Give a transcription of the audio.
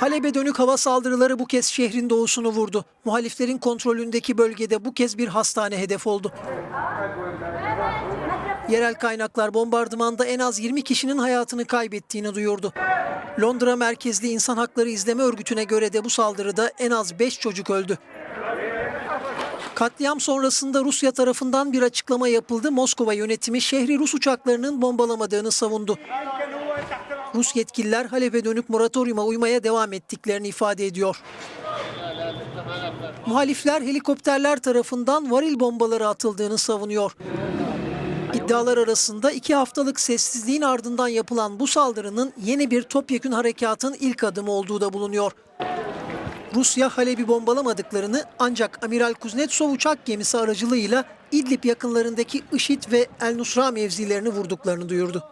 Halep'e dönük hava saldırıları bu kez şehrin doğusunu vurdu. Muhaliflerin kontrolündeki bölgede bu kez bir hastane hedef oldu. Yerel kaynaklar bombardımanda en az 20 kişinin hayatını kaybettiğini duyurdu. Londra merkezli İnsan Hakları İzleme Örgütü'ne göre de bu saldırıda en az 5 çocuk öldü. Katliam sonrasında Rusya tarafından bir açıklama yapıldı. Moskova yönetimi şehri Rus uçaklarının bombalamadığını savundu. Rus yetkililer Halep'e dönük moratoriuma uymaya devam ettiklerini ifade ediyor. Muhalifler helikopterler tarafından varil bombaları atıldığını savunuyor. İddialar arasında iki haftalık sessizliğin ardından yapılan bu saldırının yeni bir topyekün harekatın ilk adımı olduğu da bulunuyor. Rusya Halep'i bombalamadıklarını ancak Amiral Kuznetsov uçak gemisi aracılığıyla İdlib yakınlarındaki IŞİD ve El Nusra mevzilerini vurduklarını duyurdu.